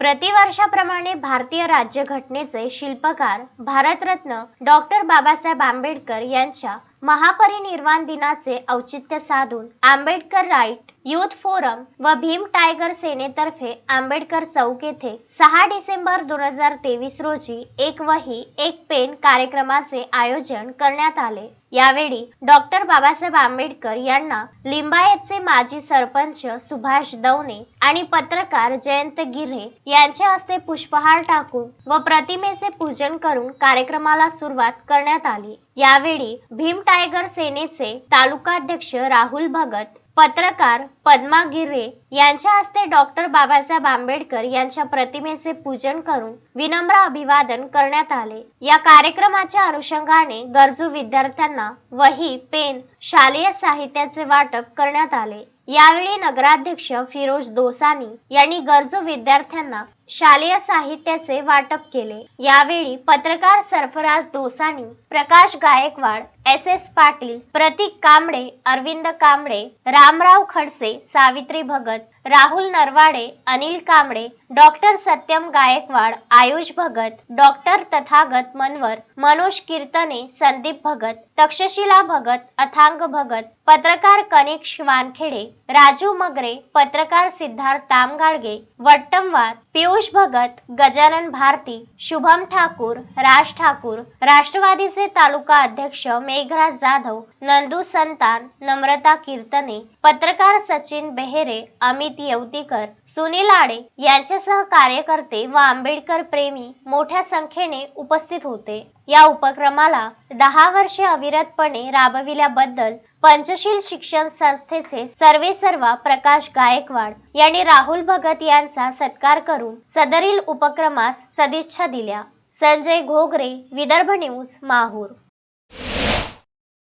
प्रतिवर्षाप्रमाणे भारतीय राज्यघटनेचे शिल्पकार भारतरत्न डॉक्टर बाबासाहेब आंबेडकर यांच्या महापरिनिर्वाण दिनाचे औचित्य साधून आंबेडकर राईट युथ फोरम व भीम टायगर सेनेतर्फे आंबेडकर चौक येथे सहा डिसेंबर दोन हजार तेवीस रोजी एक वही एक पेन कार्यक्रमाचे आयोजन करण्यात आले. यावेळी डॉक्टर बाबासाहेब आंबेडकर यांना लिंबायतचे माजी सरपंच सुभाष दवणे आणि पत्रकार जयंत गिरे यांच्या हस्ते पुष्पहार टाकून व प्रतिमेचे पूजन करून कार्यक्रमाला सुरुवात करण्यात आली. यावेळी भीम टायगर सेनेचे तालुकाध्यक्ष राहुल भगत पत्रकार पद्मा गिरे यांच्या हस्ते डॉक्टर बाबासाहेब आंबेडकर यांच्या प्रतिमेचे पूजन करून विनम्र अभिवादन करण्यात आले. या कार्यक्रमाच्या अनुषंगाने गरजू विद्यार्थ्यांना वही पेन शालेय साहित्याचे वाटप करण्यात आले. यावेळी नगराध्यक्ष फिरोज दोसानी यांनी गरजू विद्यार्थ्यांना शालेय साहित्याचे वाटप केले. यावेळी पत्रकार Sarfaraz Dosani Prakash Gaikwad S S Patil Pratik Kamble Arvind Kamble Ramrao Khadse Savitri Bhagat Rahul Narwade Anil Kamble doctor Satyam Gaikwad Ayush Bhagat doctor Tathagat Manwar Manoj Kirtane Sandeep Bhagat Takshashila Bhagat Athang Bhagat पत्रकार कनिक वानखेडे राजू मगरे पत्रकार सिद्धार्थ तामगाडगे वट्टमवार पियुष भगत गजानन भारती शुभम ठाकूर राज ठाकूर राष्ट्रवादीचे तालुका अध्यक्ष मेघराज जाधव नंदू संतान नम्रता कीर्तने पत्रकार सचिन बेहेरे अमित येवतीकर सुनील आडे यांच्यासह कार्यकर्ते व आंबेडकर प्रेमी मोठ्या संख्येने उपस्थित होते. या उपक्रमाला दहा वर्षे अविरतपणे राबविल्याबद्दल पंचशील शिक्षण संस्थेचे सर्वे सर्वा प्रकाश गायकवाड यांनी राहुल भगत यांचा सत्कार करून सदरील उपक्रमास सदिच्छा दिल्या. संजय घोगरे विदर्भ न्यूज माहूर.